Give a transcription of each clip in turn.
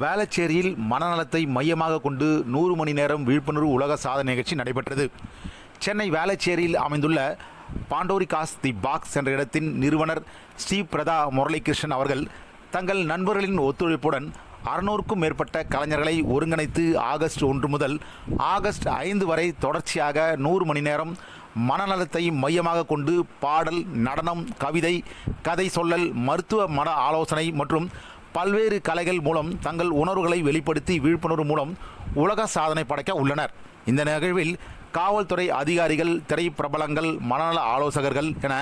வேளச்சேரியில் மனநலத்தை மையமாக கொண்டு நூறு மணி நேரம் விழிப்புணர்வு உலக சாதனை நிகழ்ச்சி நடைபெற்றது. சென்னை வேளச்சேரியில் அமைந்துள்ள பாண்டோரிகாஸ் தி பாக்ஸ் என்ற இடத்தின் நிறுவனர் ஸ்ரீ பிரதா முரளிகிருஷ்ணன் அவர்கள் தங்கள் நண்பர்களின் ஒத்துழைப்புடன் அறுநூறுக்கும் மேற்பட்ட கலைஞர்களை ஒருங்கிணைத்து ஆகஸ்ட் ஒன்று முதல் ஆகஸ்ட் ஐந்து வரை தொடர்ச்சியாக நூறு மணி நேரம் மனநலத்தை மையமாக கொண்டு பாடல் நடனம் கவிதை கதை சொல்லல் மருத்துவ மன ஆலோசனை மற்றும் பல்வேறு கலைகள் மூலம் தங்கள் உணர்வுகளை வெளிப்படுத்தி விழிப்புணர்வு மூலம் உலக சாதனை படைக்க உள்ளனர். இந்த நிகழ்வில் காவல்துறை அதிகாரிகள் திரைப்பிரபலங்கள் மனநல ஆலோசகர்கள் என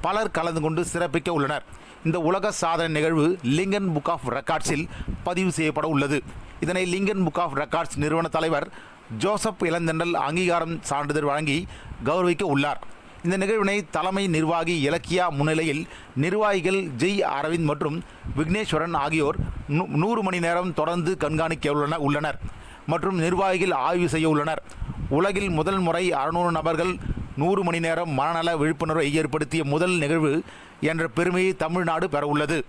பலர் கலந்து கொண்டு சிறப்பிக்க உள்ளனர். இந்த உலக சாதனை நிகழ்வு லிங்கன் புக் ஆஃப் ரெக்கார்ட்ஸில் பதிவு செய்யப்பட உள்ளது. இதனை லிங்கன் புக் ஆஃப் ரெக்கார்ட்ஸ் நிறுவன தலைவர் ஜோசப் இளந்தண்டல் அங்கீகாரம் சான்றிதழ் வழங்கி கௌரவிக்க உள்ளார். இந்த நிகழ்வினை தலைமை நிர்வாகி இலக்கியா முன்னிலையில் நிர்வாகிகள் ஜெய் அரவிந்த் மற்றும் விக்னேஸ்வரன் ஆகியோர் நூறு மணி நேரம் தொடர்ந்து கண்காணிக்க உள்ளன உள்ளனர் மற்றும் நிர்வாகிகள் ஆய்வு செய்ய உள்ளனர். உலகில் முதல் முறை அறுநூறு நபர்கள் நூறு மணி நேரம் மனநல விழிப்புணர்வை ஏற்படுத்திய முதல் நிகழ்வு என்ற பெருமையை தமிழ்நாடு பெற உள்ளது.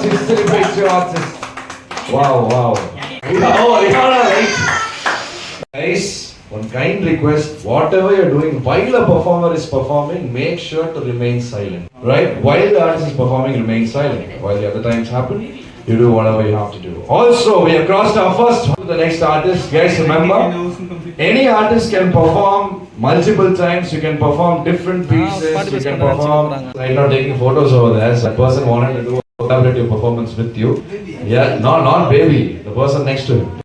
Celebrate your. Wow, wow. Oh, all right. Guys, one kind request, whatever you're doing, while a performer is performing, make sure to remain silent. Right? While the artist is performing, remain silent. While the other times happen, you do whatever you have to do. Also, we have crossed our first to the next artist. Guys, remember, any artist can perform multiple times. You can perform different pieces. You can perform. I'm not taking photos over there. So that person wanted to do collaborative performance with you. Yeah, no, not baby. The person next to him.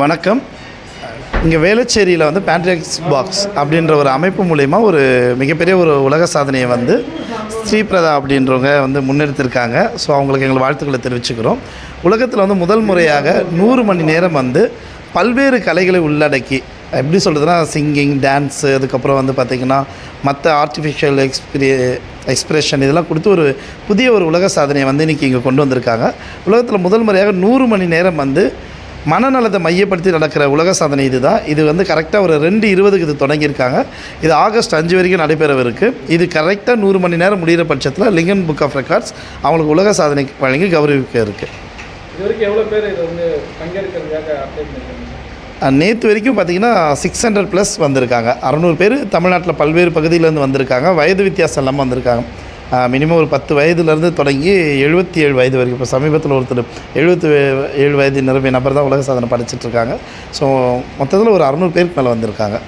வணக்கம். இங்கே வேளச்சேரியில் வந்து பேண்ட்ரிக்ஸ் box அப்படின்ற ஒரு அமைப்பு மூலயமா ஒரு மிகப்பெரிய ஒரு உலக சாதனையை வந்து ஸ்ரீபிரதா அப்படின்றவங்க வந்து முன்னெடுத்திருக்காங்க. ஸோ அவங்களுக்கு எங்கள் வாழ்த்துக்களை தெரிவிச்சுக்கிறோம். உலகத்தில் வந்து முதல் முறையாக நூறு மணி நேரம் வந்து பல்வேறு கலைகளை உள்ளடக்கி எப்படி சொல்கிறதுனா சிங்கிங் டான்ஸு அதுக்கப்புறம் வந்து பார்த்திங்கன்னா மற்ற ஆர்டிஃபிஷியல் எக்ஸ்பிரி எக்ஸ்பிரஷன் இதெல்லாம் கொடுத்து ஒரு புதிய ஒரு உலக சாதனையை வந்து இன்றைக்கி இங்கே கொண்டு வந்திருக்காங்க. உலகத்தில் முதல் முறையாக நூறு மணி நேரம் வந்து மனநலத்தை மையப்படுத்தி நடக்கிற உலக சாதனை இதுதான். இது வந்து கரெக்டாக ஒரு ரெண்டு இருபதுக்கு இது தொடங்கியிருக்காங்க. இது ஆகஸ்ட் அஞ்சு வரைக்கும் நடைபெறவிருக்கு. இது கரெக்டாக நூறு மணி நேரம் முடிகிற பட்சத்தில் லிங்கன் புக் ஆஃப் ரெக்கார்ட்ஸ் அவங்களுக்கு உலக சாதனை வழங்கி கௌரவிக்க இருக்குது இது இதை நேற்று வரைக்கும் பார்த்தீங்கன்னா சிக்ஸ் ஹண்ட்ரட் ப்ளஸ் வந்திருக்காங்க. அறநூறு பேர் தமிழ்நாட்டில் பல்வேறு பகுதியிலேருந்து வந்திருக்காங்க. வயது வித்தியாசம் இல்லாமல் வந்திருக்காங்க. மினிமம் ஒரு பத்து வயதுலேருந்து தொடங்கி எழுபத்தி ஏழு வயது வரைக்கும். இப்போ சமீபத்தில் ஒருத்தர் எழுபத்தி ஏழு வயது நிரம்பிய நபர் தான் உலக சாதனை படிச்சிட்டுருக்காங்க ஸோ மொத்தத்தில் ஒரு அறநூறு பேருக்கு மேலே வந்திருக்காங்க.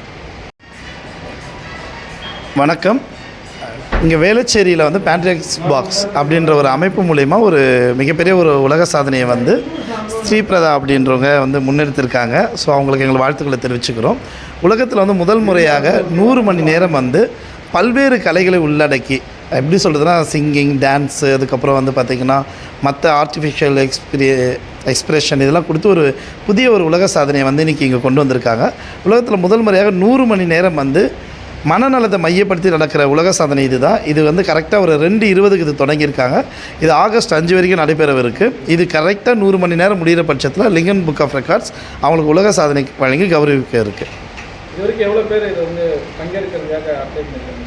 வணக்கம். இங்கே வேளச்சேரியில் வந்து பேண்ட்ரிக்ஸ் பாக்ஸ் அப்படின்ற ஒரு அமைப்பு மூலயமா ஒரு மிகப்பெரிய ஒரு உலக சாதனையை வந்து ஸ்ரீபிரதா அப்படின்றவங்க வந்து முன்னெடுத்திருக்காங்க. ஸோ அவங்களுக்கு எங்கள் வாழ்த்துக்களை தெரிவிச்சுக்கிறோம். உலகத்தில் வந்து முதல் முறையாக நூறு மணி நேரம் வந்து பல்வேறு கலைகளை உள்ளடக்கி எப்படி சொல்கிறதுனா சிங்கிங் டான்ஸு அதுக்கப்புறம் வந்து பார்த்திங்கன்னா மற்ற ஆர்டிஃபிஷியல் எக்ஸ்பிரிய எக்ஸ்பிரஷன் இதெல்லாம் கொடுத்து ஒரு புதிய ஒரு உலக சாதனையை வந்து இன்றைக்கி இங்கே கொண்டு வந்திருக்காங்க. உலகத்தில் முதல் முறையாக நூறு மணி நேரம் வந்து மனநலத்தை மையப்படுத்தி நடக்கிற உலக சாதனை இதுதான். இது வந்து கரெக்டாக ஒரு ரெண்டு இருபதுக்கு இது தொடங்கியிருக்காங்க. இது ஆகஸ்ட் அஞ்சு வரைக்கும் நடைபெறவிருக்கு. இது கரெக்டாக நூறு மணி நேரம் முடிகிற பட்சத்தில் லிங்கன் புக் ஆஃப் ரெக்கார்ட்ஸ் அவங்களுக்கு உலக சாதனை வழங்கி கௌரவிக்க இருக்குது இது வரைக்கும் எவ்வளோ பேர் இதை வந்து பங்கேற்கிறதுக்காக அப்ளை பண்ணியிருக்காங்க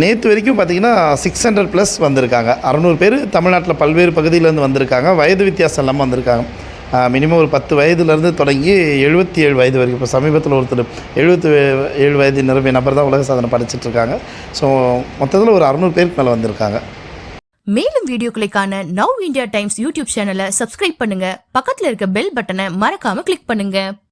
நேற்று வரைக்கும் பார்த்தீங்கன்னா சிக்ஸ் ஹண்ட்ரட் ப்ளஸ் வந்திருக்காங்க. அறநூறு பேர் தமிழ்நாட்டில் பல்வேறு பகுதியிலேருந்து வந்திருக்காங்க. வயது வித்தியாசம் இல்லாமல் வந்திருக்காங்க. மினிமம் ஒரு பத்து வயதுலேருந்து தொடங்கி எழுபத்தி ஏழு வயது வரைக்கும். இப்போ சமீபத்தில் ஒருத்தர் எழுபத்தி ஏழு வயது நிரம்பிய நபர் தான் உலக சாதனை படிச்சிட்டு இருக்காங்க. ஸோ மொத்தத்தில் ஒரு அறநூறு பேருக்கு மேலே வந்திருக்காங்க. மேலும் வீடியோக்களுக்கான நவ் இந்தியா டைம்ஸ் யூடியூப் சேனலை சப்ஸ்கிரைப் பண்ணுங்க. பக்கத்தில் இருக்க பெல் பட்டனை மறக்காமல் கிளிக் பண்ணுங்கள்